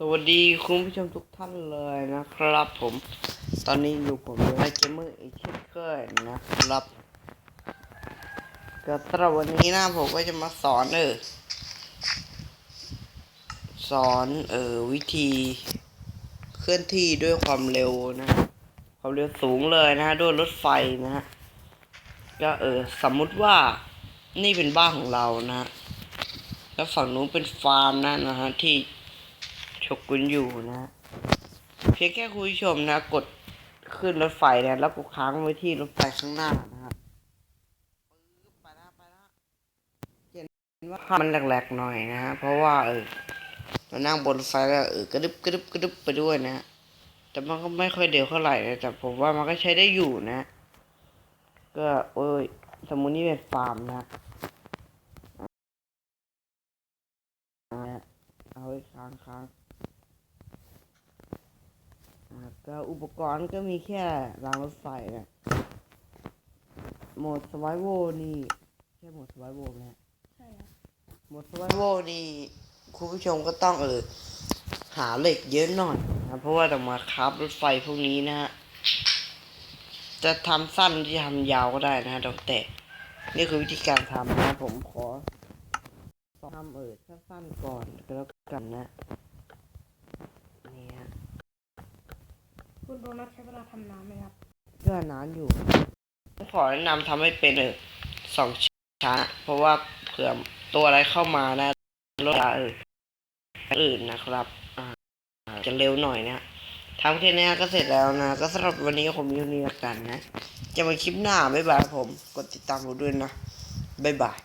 สวัสดีคุณผู้ชมทุกท่านเลยนะครับผม ตอนนี้อยู่ผมในเกมเมอร์อีกเช่นเคยนะครับก็สำหรับวันนี้นะผมก็จะมาสอนเออสอนเออวิธีเคลื่อนที่ด้วยความเร็วนะ ความเร็วสูงเลยนะด้วยรถไฟนะฮะก็เออสมมุติว่านี่เป็นบ้านของเรานะฮะแล้วฝั่งนู้นเป็นฟาร์มนะนะฮะที่ ฉกกุนอยู่นะเพียงแค่คุณผู้ชมนะ กดขึ้นรถไฟนะแล้วกดค้างไว้ที่รถไฟข้างหน้านะครับไปแล้วไปแล้วเห็นว่ามันแหลกๆหน่อยนะฮะเพราะว่าเออเรานั่งบนรถไฟแล้วเออกระดึบกระดึบกระดึบไปด้วยนะแต่มันก็ไม่ค่อยเร็วเท่าไหร่นะแต่ผมว่ามันก็ใช้ได้อยู่นะ ก็เอ้ยสมมุตินี่เป็นฟาร์มนะเอาไว้ค้างค้าง อ่าก็อุปกรณ์ก็มีแค่รางรถไฟนะโหมดสไวโวนี่ใช่โหมดสไวโวไหมฮะใช่ครับโหมดสไวโวนี่คุณผู้ชมก็ต้องเออหาเหล็กเยอะหน่อยนะเพราะว่าต้องมาคราฟรถไฟพวกนี้นะฮะจะทำสั้นที่ทำยาวก็ได้นะฮะดอกแต่นี่คือวิธีการทำนะผมขอทำเออสั้นๆก่อนก็แล้วกันนะนี่ฮะ คุณ โดนัทใช้เวลาทำน้ำไหมครับก็นานอยู่ ผมขอแนะนำทำให้เป็นเออสองช้า เพราะว่าเผื่อตัวอะไรเข้ามานะรถเอออื่นนะครับ อ่าจะเร็วหน่อยนะทำแค่นี้ก็เสร็จแล้วนะ ก็สำหรับวันนี้ผมมีเท่านี้ละกันนะ จะมาคลิปหน้า บ๊ายบายผม กดติดตามผมด้วยนะ บ๊ายบาย